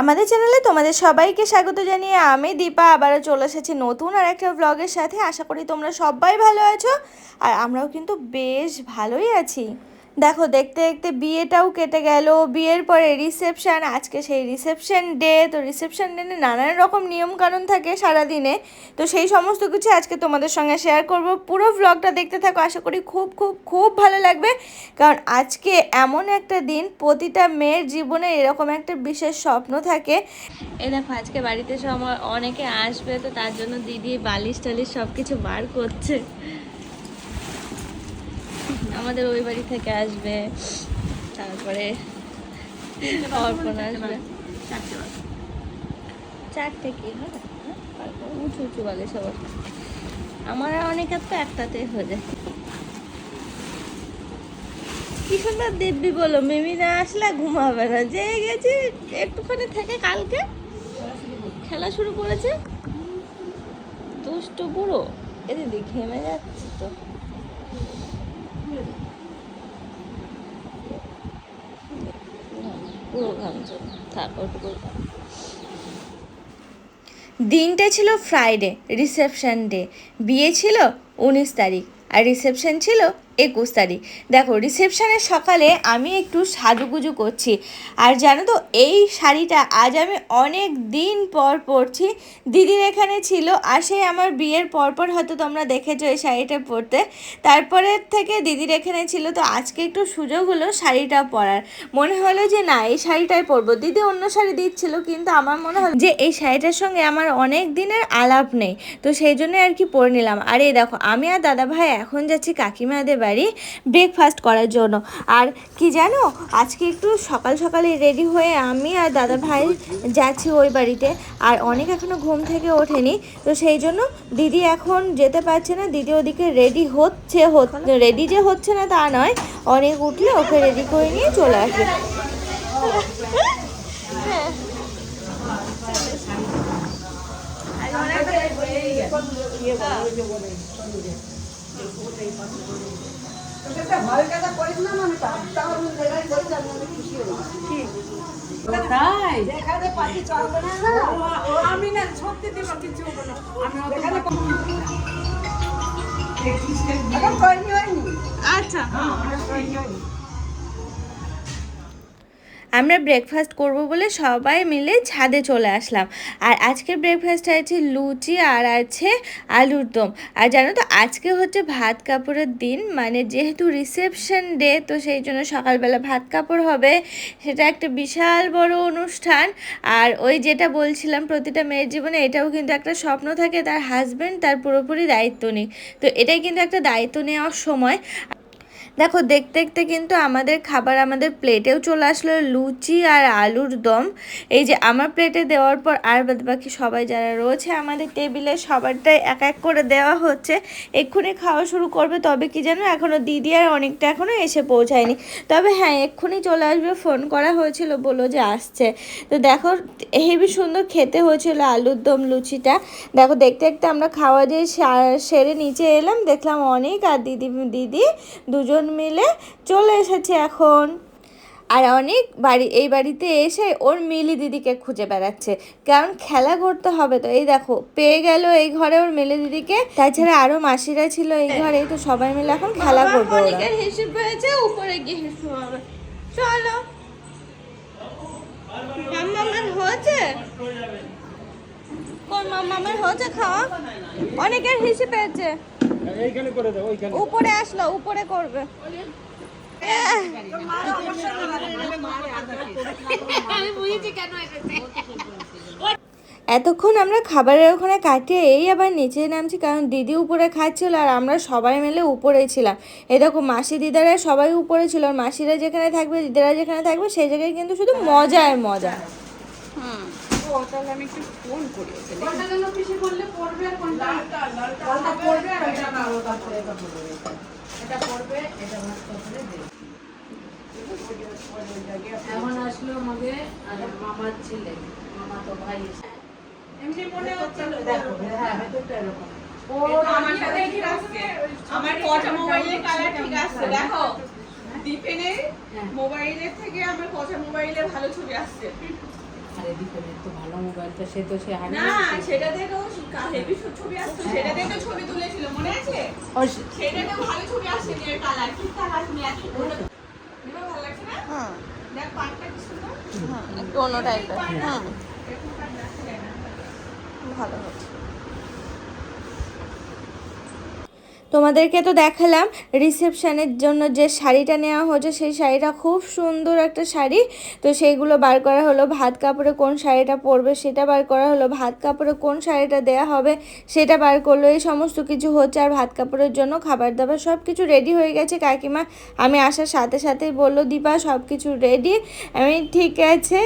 আমাদের চ্যানেলে তোমাদের সবাইকে স্বাগত জানিয়ে আমি দীপা আবারও চলে এসেছি নতুন আর একটা ব্লগের সাথে। আশা করি তোমরা সবাই ভালো আছো। আর আমরাও কিন্তু বেশ ভালোই আছি। দেখো, দেখতে দেখতে বিয়েটাও কেটে গেল। বিয়ের পরে রিসেপশান আজকে সেই রিসেপশন ডে তো রিসেপশন ডে নানান রকম নিয়মকানুন থাকে সারাদিনে। তো সেই সমস্ত কিছু আজকে তোমাদের সঙ্গে শেয়ার করব। পুরো ব্লগটা দেখতে থাকো, আশা করি খুব খুব খুব ভালো লাগবে। কারণ আজকে এমন একটা দিন, প্রতিটা মেয়ের জীবনে এরকম একটা বিশেষ স্বপ্ন থাকে। এ দেখো, আজকে বাড়িতে সব অনেকে আসবে, তো তার জন্য দিদি বালিশ টালিশ সব কিছু বার করছে। আমাদের ওই বাড়ি থেকে আসবে তারপরে অর্পণ আসবে। চারটে কি হয় উঁচু উঁচু বালিশ আবার আমার আর অনেকের তো একটাতেই হয়ে যায়। কি সুন্দর দিব্যি বলো মিমি না আসলে ঘুমাবে না। যে গেছি একটুখানি থেকে কালকে খেলা শুরু করেছে। দুষ্ট বুড়ো এ দিদি ঘেমে যাচ্ছে তো। দিনটা ছিল ফ্রাইডে রিসেপশন ডে বিয়ে ছিল উনিশ তারিখ। আর রিসেপশন ছিল একুশ তারিখ। দেখো রিসেপশনের সকালে আমি একটু সাজুগুজু করছি। আর জানো তো, এই শাড়িটা আজ আমি অনেক দিন পর পরছি। দিদির এখানে ছিল, আর সেই আমার বিয়ের পরপর হয়তো তোমরা দেখেছ এই শাড়িটা পরতে। তারপরে থেকে দিদির এখানে ছিল, তো আজকে একটু সুযোগ হলো শাড়িটা পরার। মনে হলো যে, না, এই শাড়িটাই পরবো। দিদি অন্য শাড়ি দিচ্ছিল, কিন্তু আমার মনে হলো যে, এই শাড়িটার সঙ্গে আমার অনেক দিনের আলাপ নেই। তো সেই জন্য আর কি পরে নিলাম। আর এই দেখো, আমি আর দাদা ভাই এখন যাচ্ছি কাকিমাদের বাড়ি ব্রেকফাস্ট করার জন্য। আর কি জানো, আজকে একটু সকাল সকালে রেডি হয়ে আমি আর দাদা ভাই যাচ্ছি ওই বাড়িতে। আর অনেক এখনও ঘুম থেকে ওঠেনি, তো সেই জন্য দিদি এখন যেতে পারছে না। দিদি ওদিকে রেডি হচ্ছে রেডি যে হচ্ছে না তা নয়, অনেক উঠলে ওকে রেডি করে নিয়ে চলে আসবে। তাই আমি না সত্যি দিব কিছু। আমি আচ্ছা। হয়নি। আমরা ব্রেকফাস্ট করব বলে সবাই মিলে ছাদে চলে আসলাম। আর আজকের ব্রেকফাস্টে আছে লুচি আর আছে আলুর দম। আর জানো তো, আজকে হচ্ছে ভাত কাপড়ের দিন মানে যেহেতু রিসেপশন ডে তো সেই জন্য সকালবেলা ভাত কাপড় হবে। সেটা একটা বিশাল বড় অনুষ্ঠান। আর ওই যেটা বলছিলাম, প্রতিটা মেয়ের জীবনে এটাও কিন্তু একটা স্বপ্ন থাকে, তার হাজব্যান্ড তার পুরোপুরি দায়িত্ব নিক। তো এটাই কিন্তু একটা দায়িত্ব নেওয়ার সময়। দেখো, দেখতে দেখতে কিন্তু আমাদের খাবার আমাদের প্লেটেও চলে আসলো। লুচি আর আলুর দম। এই যে আমার প্লেটে দেওয়ার পর আর বাদ বাকি সবাই যারা রয়েছে আমাদের টেবিলে সবারটাই এক এক করে দেওয়া হচ্ছে। এক্ষুনি খাওয়া শুরু করবে, তবে কি জানো এখনও দিদি আর অনেকটা এখনও এসে পৌঁছায়নি। তবে হ্যাঁ এক্ষুনি চলে আসবে ফোন করা হয়েছিল বলো যে আসছে। তো দেখো হেবি সুন্দর খেতে হয়েছিল আলুর দম, লুচিটা। দেখো, দেখতে দেখতে আমরা খাওয়া দিয়ে সেরে নিচে এলাম, দেখলাম অনেক, আর দিদি দিদি দুজন মিলে চলে এসেছে এখন। আর অনেক বাড়ি এই বাড়িতে এসে ওর মিলি দিদিকে খুঁজে বেড়াচ্ছে। কারণ খেলা করতে হবে তো এই দেখো পেয়ে গেল এই ঘরে ওর মিলি দিদিকে। তাছাড়া আরও মাসিরা ছিল এই ঘরে তো সবাই মিলে এখন খেলা করবে ওরা। হিসেব হয়েছে উপরে গিয়ে হিসেব হবে। চলো। মাম্মামের হয়েছে? কোন মাম্মামের হয়েছে খাওয়া? অনেকের হিসেব পেয়েছে। এইখানে করে দাও ওইখানে। উপরে আসলো উপরে করবে। এতক্ষণ আমরা খাবারের ওখানে কাটিয়ে এই আবার নিচে নামছি কারণ দিদি উপরে খাচ্ছিল আর আমরা সবাই মিলে উপরে ছিলাম। এই দেখো মাসি দিদারা সবাই উপরে ছিল আর মাসিরা যেখানে থাকবে দিদারা যেখানে থাকবে সেই জায়গায় কিন্তু শুধু মজা। আর মজা ও তাহলে আমি একটু ফোন করি। এখন আসলো আমাদের মামার ছেলে মামা তো ভাই। এমনি মনে হচ্ছিল। দেখো হ্যাঁ ভেতরটা এরকম। ও আমার সাথে ঠিক আমার কটা মোবাইলে কালার ঠিক আছে। দেখো দীপেনের মোবাইলের থেকে আমার কটা মোবাইলে ভালো ছবি আসছে। রেডি এদিকে তো ভালো মোবাইলটা সে তো সে হারিয়ে না সেটা দেখো হেভি ছবি আসছে সেটা তো ছবি তুলেছিল মনে আছে? সেটা ভালো ছবি আসছে কালার কি কালার ভালো ভালো লাগছে না? হ্যাঁ। দেখ পাটটা কি সুন্দর? হ্যাঁ একটু অন্য টাইপের না। ভালো হচ্ছে। তোমাদেরকে তো দেখালাম রিসেপশানের জন্য যে শাড়িটা নেওয়া হয়েছে, সেই শাড়িটা খুব সুন্দর একটা শাড়ি। তো সেইগুলো বার করা হলো, ভাত কাপড়ে কোন শাড়িটা পরবে সেটা বার করা হলো, ভাত কাপড়ে কোন শাড়িটা দেয়া হবে সেটা বার করল, এই সমস্ত কিছু হচ্ছে আর ভাত কাপড়ের জন্য খাবার দাবার সব কিছু রেডি হয়ে গেছে। কাকিমা, আমি আসার সাথে সাথেই বলল, দীপা সব কিছু রেডি আমি, ঠিক আছে।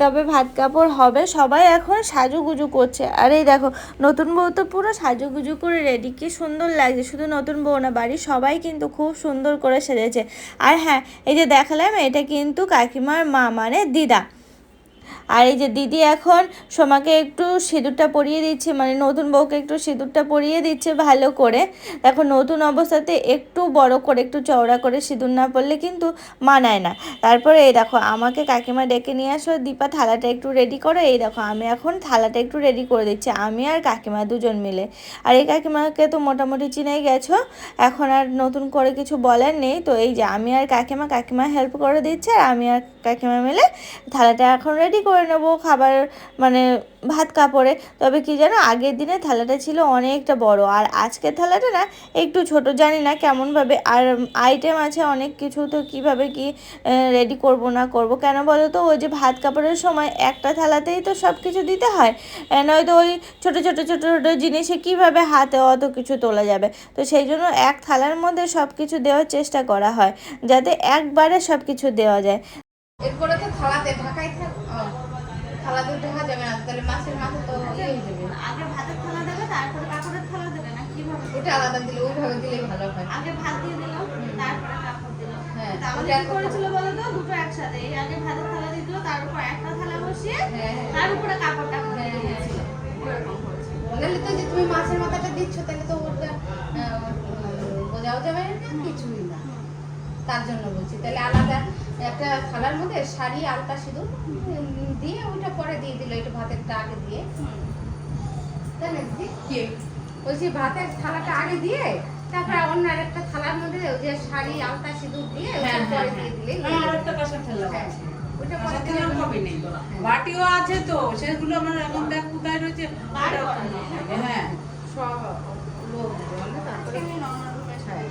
তবে ভাত কাপড় হবে, সবাই এখন সাজুগুজু করছে। আর, এই দেখো, নতুন বউ তো পুরো সাজুগুজু করে রেডি কি সুন্দর লাগছে। শুধু নতুন বউ না সবাই কিন্তু খুব সুন্দর করে সেজেছে। আর হ্যাঁ এই যে দেখালাম, এটা কিন্তু কাকিমার মা মানে দিদা। আর এই যে দিদি এখন সোমাকে একটু সিঁদুরটা পরিয়ে দিচ্ছে মানে নতুন বউকে একটু সিঁদুরটা পরিয়ে দিচ্ছে ভালো করে। দেখো, নতুন অবস্থাতে একটু বড় করে, একটু চওড়া করে সিঁদুর না পরলে কিন্তু মানায় না। তারপরে এই দেখো, আমাকে কাকিমা ডেকে নিয়ে আসলো দীপা থালাটা একটু রেডি করো। এই দেখো, আমি এখন থালাটা একটু রেডি করে দিচ্ছি, আমি আর কাকিমা দুজন মিলে। আর এই কাকিমাকে তো মোটামুটি চিনেই গেছো, এখন আর নতুন করে কিছু বলার নেই। তো এই যে, আমি আর কাকিমা কাকিমা হেল্প করে দিচ্ছে, আর আমি আর কাকিমা মিলে, থালাটা এখন রেডি করে নেব, খাবার মানে ভাত কাপড়ে। তবে কি জানো, আগের দিনে থালাটা ছিল অনেকটা বড়, আর আজকের থালাটা না একটু ছোট, জানি না কেমনভাবে, আর আইটেম আছে অনেক কিছু, তো কীভাবে কি রেডি করব না করব। কেন বলো তো, ওই যে ভাত কাপড়ের সময় একটা থালাতেই তো সব কিছু দিতে হয় নয়তো ওই ছোট ছোট ছোট ছোট জিনিসে কীভাবে হাতে অত কিছু তোলা যাবে। তো সেই জন্য এক থালার মধ্যে সব কিছু দেওয়ার চেষ্টা করা হয়, যাতে একবারে সব কিছু দেওয়া যায়। এরপরে তো থালাতে ঢাকাই থাক থালাতে ঢাকা যাবে না তাহলে মাছের মাথা তো ইয়ে হয়ে যাবে। আগে ভাতের থালা দেবে তারপরে কাপড়ের থালা দেবে না কীভাবে? ওটা আলাদা দিলে ওইভাবে দিলেই ভালো হয়। আগে ভাত দিয়ে দিলাম তারপরে কাপড় দিলাম হ্যাঁ, তা কি করেছিল বলো তো দুটো একসাথে। এই আগে ভাতের থালা দিয়ে দিল তার উপর একটা থালা বসিয়ে। তার উপরে কাপড়টা হ্যাঁ, হ্যাঁ। দিয়েছিল। ওরকম করেছিল। নাহলে তো যে তুমি মাছের মাথাটা দিচ্ছ তাহলে তো ওটা বোঝাও যাবে না কিছুই না। তার জন্য বলছি তাহলে আলাদা একটা থালার মধ্যে শাড়ি আলতা সিঁদুর দিয়ে ওইটা পরে দিয়ে দিল এটা ভাতেরটা আগে দিয়ে। তাই না দিদি? কে? বলছি ভাতের থালাটা আগে দিয়ে তারপরে অন্য আরেকটা থালার মধ্যে ওই যে শাড়ি আলতা সিঁদুর দিয়ে ওটা হ্যাঁ, পরে হ্যাঁ, দিয়ে দিলেই হ্যাঁ। আর একটা কাঁসার ঠেলা হ্যাঁ, আছে। ওটা পরে দিলে। হবে নেই? বাটিও আছে তো সেগুলো আমার এখন দেখ কোথায় রয়েছে? হ্যাঁ। সব লোক তারপরে হ্যাঁ।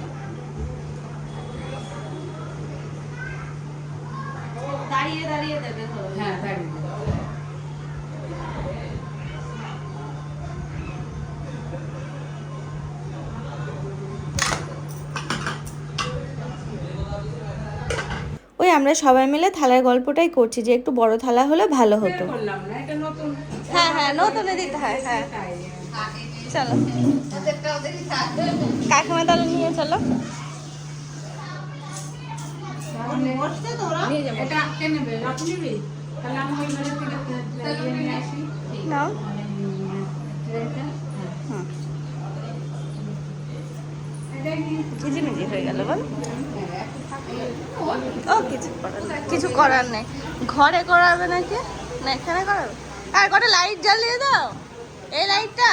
দাঁড়িয়ে দাঁড়িয়ে দেবে হ্যাঁ দাঁড়িয়ে ওই আমরা সবাই মিলে থালার গল্পটাই করছি যে একটু বড় থালা হলে ভালো হতো। করলাম না এটা নতুন। হ্যাঁ হ্যাঁ নতুনে দিতে হয় হ্যাঁ। চলো। ওদেরই থাক কাকিমা তাহলে নিয়ে চলো এটা কে নেবে আপনি নিবি তাহলে আমি ওই ঘরের থেকে লাগিয়ে নিয়ে আসি নাও। ট্রেটা হয়ে গেল বল। ও কিছু করার কিছু করার নেই। ঘরে করাবে নাকি? না এখানে করাবে? আর কটা লাইট জ্বালিয়ে দাও। এই লাইটটা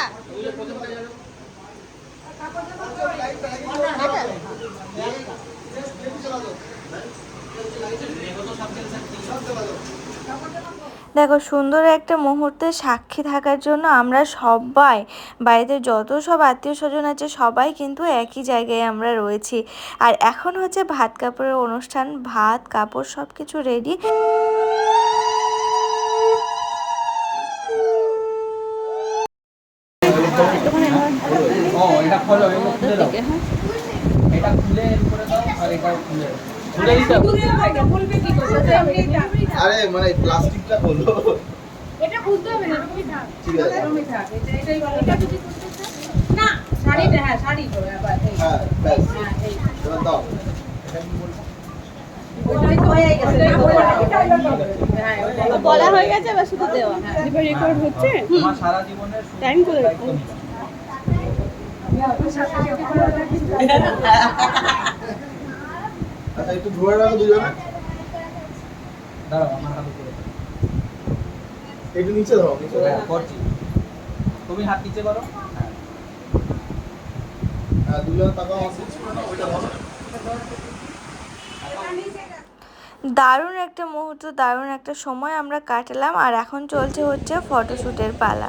দেখো সুন্দর একটা মুহূর্তে সাক্ষী থাকার জন্য আমরা সবাই বাড়িতে যত সব আত্মীয় স্বজন আছে সবাই কিন্তু একই জায়গায় আমরা রয়েছি। আর এখন হচ্ছে ভাত কাপড়ের অনুষ্ঠান। ভাত কাপড় সব কিছু রেডি এটা খোলো করে দাও। আর এটা খুলে খুলে দিতে হবে। আরে মানে প্লাস্টিকটা হলো। এটা বুঝতে হবে না এরকমই থাক। ঠিক আছে। এরকমই থাক। এটা এটাই ভালো এটা যদি না শাড়িটা হ্যাঁ শাড়ি তো হ্যাঁ ব্যাস। হ্যাঁ এই। এবার দাও। ওইটাই তো হয়ে গেছে। হ্যাঁ বলা হয়ে গেছে এবার শুধু দেওয়া। তোমার সারা জীবনের টাইম করে আচ্ছা একটু ধরে রাখো দুজনে। দাঁড়াও আমার হাতে করে। একটু নিচে ধরো নিচে ধরো। হ্যাঁ, করছি। তুমি হাত নিচে করো। হ্যাঁ। হ্যাঁ দুজন তাকাও আমার ওইটা ধরো দারুণ একটা মুহূর্ত দারুণ একটা সময় আমরা কাটালাম আর এখন চলছে হচ্ছে ফটোশ্যুটের পালা।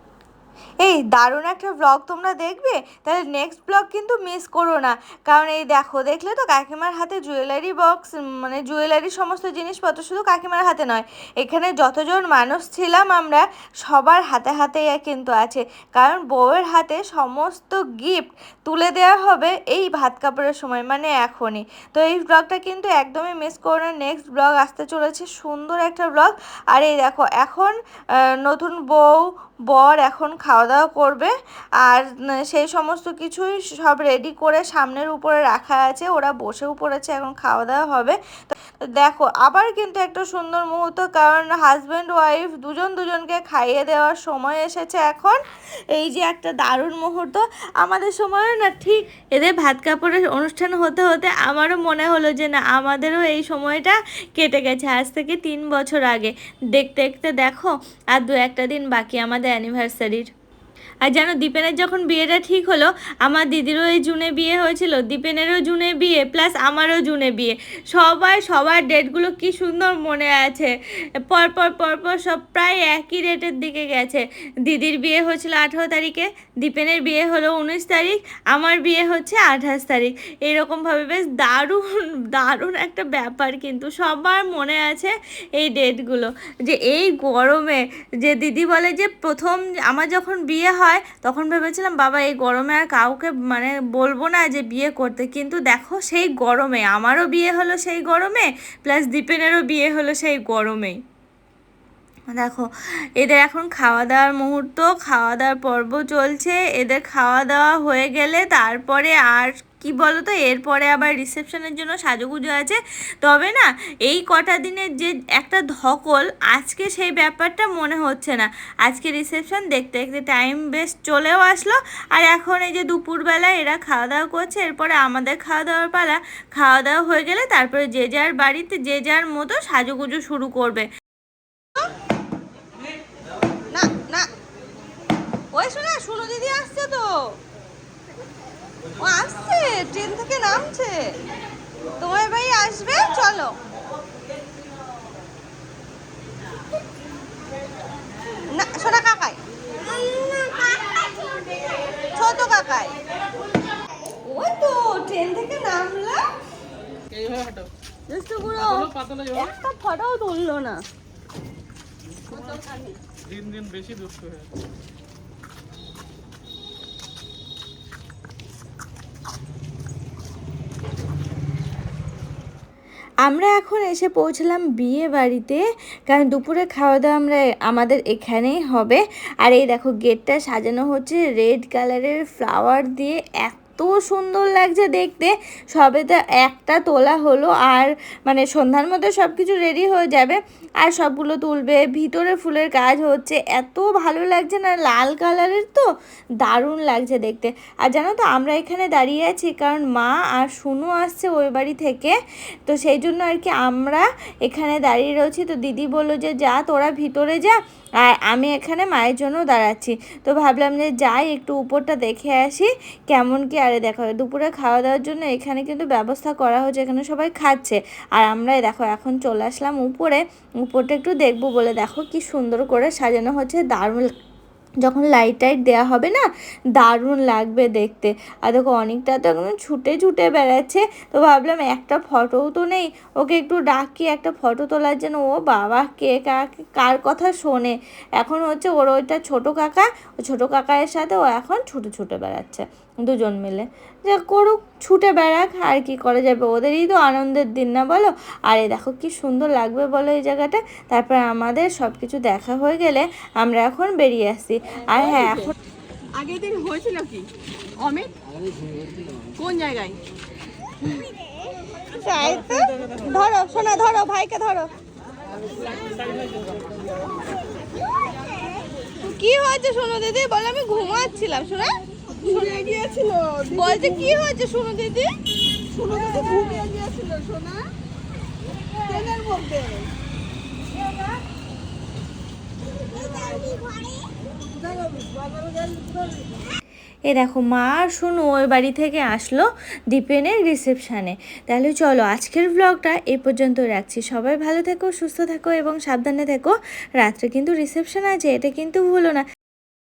এই দারুণ একটা ব্লগ তোমরা দেখবে, তাহলে নেক্সট ব্লগ কিন্তু মিস করো না। কারণ এই দেখো, দেখলে তো কাকিমার হাতে জুয়েলারি বক্স মানে জুয়েলারি সমস্ত জিনিসপত্র শুধু কাকিমার হাতে নয়। এখানে যতজন মানুষ ছিলাম আমরা, সবার হাতে হাতে কিন্তু আছে। কারণ বউয়ের হাতে সমস্ত গিফট তুলে দেওয়া হবে এই ভাত কাপড়ের সময় মানে এখনই। তো এই ব্লগটা কিন্তু একদমই মিস করো না। নেক্সট ব্লগ আসতে চলেছে সুন্দর একটা ব্লগ আর এই দেখো, এখন নতুন বউ বর এখন খাওয়া দাওয়া করবে আর সেই সমস্ত কিছুই সব রেডি করে সামনের উপরে রাখা আছে। ওরা বসেও পড়েছে, এখন খাওয়া দাওয়া হবে দেখো, আবার কিন্তু একটা সুন্দর মুহূর্ত, কারণ হাজব্যান্ড ওয়াইফ দুজন দুজনকে খাইয়ে দেওয়ার সময় এসেছে এখন। এই যে একটা দারুণ মুহূর্ত। আমাদের সময়ও না ঠিক এদের ভাত কাপড়ের অনুষ্ঠান হতে হতে আমারও মনে হলো যে না, আমাদেরও এই সময়টা কেটে গেছে। আজ থেকে তিন বছর আগে। দেখতে দেখতে দেখো, আর দু একটা দিন বাকি। আমাদের অ্যানিভার্সারির আর জানো দীপেনের যখন বিয়েটা ঠিক হলো, আমার দিদিরও এই জুনে বিয়ে হয়েছিল, দীপেনেরও জুনে বিয়ে, প্লাস আমারও জুনে বিয়ে। সবাই, সবার ডেটগুলো কি সুন্দর মনে আছে। পরপর পরপর সব প্রায় একই ডেটের দিকে গেছে। দিদির বিয়ে হয়েছিল আঠেরো তারিখে, দীপেনের বিয়ে হলো উনিশ তারিখ, আমার বিয়ে হচ্ছে আঠাশ তারিখ। এরকমভাবে বেশ দারুণ দারুণ একটা ব্যাপার কিন্তু সবার মনে আছে এই ডেটগুলো। যে এই গরমে যে দিদি বলে যে প্রথম, আমার যখন বিয়ে হয় তখন ভেবেছিলাম, বাবা, এই গরমে আর কাউকে মানে বলব না যে বিয়ে করতে। কিন্তু দেখো, সেই গরমে, আমারও বিয়ে হলো সেই গরমে প্লাস দীপেনেরও বিয়ে হলো সেই গরমেই। দেখো, এদের এখন খাওয়া দাওয়ার মুহূর্ত খাওয়া দাওয়ার পর্ব চলছে। এদের খাওয়া দাওয়া হয়ে গেলে তারপরে আর কি বলো তো এরপরে আবার রিসেপশনের জন্য সাজুগুজু আছে। তবে না, এই কটা দিনের যে একটা ধকল, আজকে সেই ব্যাপারটা মনে হচ্ছে না। আজকে রিসেপশন দেখতে দেখতে টাইম বেশ চলেও আসলো। আর এখন এই যে দুপুরবেলা এরা খাওয়া দাওয়া করছে, এরপরে আমাদের খাওয়া দাওয়ার পালা। খাওয়া দাওয়া হয়ে গেলে তারপরে যে যার বাড়িতে, যে যার মতো সাজুগুজু শুরু করবে। না না। ওই শোনা, শুনো দিদি আসছে তো। ও আসছে, ট্রেন থেকে নামছে। তোমার ভাই আসবে? চলো। না, সোনা কাকাই। ছোট কাকাই। ওই তো, ট্রেন থেকে নামলাম। একটা ফটোও তুললো না। দিন দিন বেশি দুষ্ট হয়ে আমরা এখন এসে পৌঁছলাম বিয়ে বাড়িতে, কারণ দুপুরে খাওয়া দাওয়া আমরা আমাদের এখানেই হবে। আর এই দেখো, গেটটা সাজানো হচ্ছে রেড কালারের ফ্লাওয়ার দিয়ে, এত সুন্দর লাগছে দেখতে। সবে তো একটা তোলা হলো আর মানে সন্ধ্যার মধ্যে সব কিছু রেডি হয়ে যাবে। আর সবগুলো তুলবে। ভিতরে ফুলের কাজ হচ্ছে। এত ভালো লাগছে না? লাল কালারের তো? দারুণ লাগছে দেখতে। আর জানো তো, আমরা এখানে দাঁড়িয়ে আছি কারণ মা আর শুনু আসছে ওই বাড়ি থেকে। তো সেই জন্য আর কি আমরা এখানে দাঁড়িয়ে রয়েছি। তো দিদি বলল যে, যা, তোরা ভিতরে যা। আর আমি এখানে মায়ের জন্য দাঁড়াচ্ছি। তো ভাবলাম যে, যাই, একটু উপরটা দেখে আসি। কেমন কি আরে দেখো, দুপুরে খাওয়া দাওয়ার জন্য এখানে কিন্তু ব্যবস্থা করা হয়েছে, এখানে সবাই খাচ্ছে। আর আমরা দেখো, এখন চলে আসলাম উপরে, উপরটা একটু দেখব বলে। দেখো কি সুন্দর করে সাজানো হচ্ছে, দারুণ যখন লাইট টাইট দেওয়া হবে না, দারুণ লাগবে দেখতে। আর দেখো অনেকটা তো একদম ছুটে ছুটে বেড়াচ্ছে, তো ভাবলাম একটা ফটোও তো নেই, ওকে একটু ডাকি একটা ফটো তোলার জন্য। ও বাবা, কে কাকে কার কথা শোনে? এখন হচ্ছে ওর ওইটা ছোটো কাকা ও ছোটো কাকায়ের সাথে ও এখন ছুটে ছুটে বেড়াচ্ছে, দুজন মিলে। যা করুক ছুটে বেড়াক আর কি করা যাবে? ওদেরই তো আনন্দের দিন না বলো? আর এই দেখো কি সুন্দর লাগবে বলো এই জায়গাটা? তারপর আমাদের সব কিছু দেখা হয়ে গেলে আমরা এখন বেরিয়ে আসছি আর হ্যাঁ এখন আগের দিন হয়েছিল কি? অমিত? কোন জায়গায়? ধরো শোনা ধরো ভাইকে ধরো। কি হয়েছে শোনো দিদি? বলে আমি ঘুমাচ্ছিলাম শোনা। ঘুমিয়ে গিয়েছিল। বলছে কি হয়েছে শোনো দিদি? শোনো তো ঘুমিয়ে গিয়েছিল সোনা ট্রেনের মধ্যে? এ দেখো মা আর শুনু ওই বাড়ি থেকে আসলো দীপেনের রিসেপশানে। তাহলে চলো আজকের ব্লগটা এই পর্যন্ত রাখছি। সবাই ভালো থেকো সুস্থ থাকো এবং সাবধানে থেকো। রাত্রে কিন্তু রিসেপশান আছে এটা কিন্তু ভুলো না।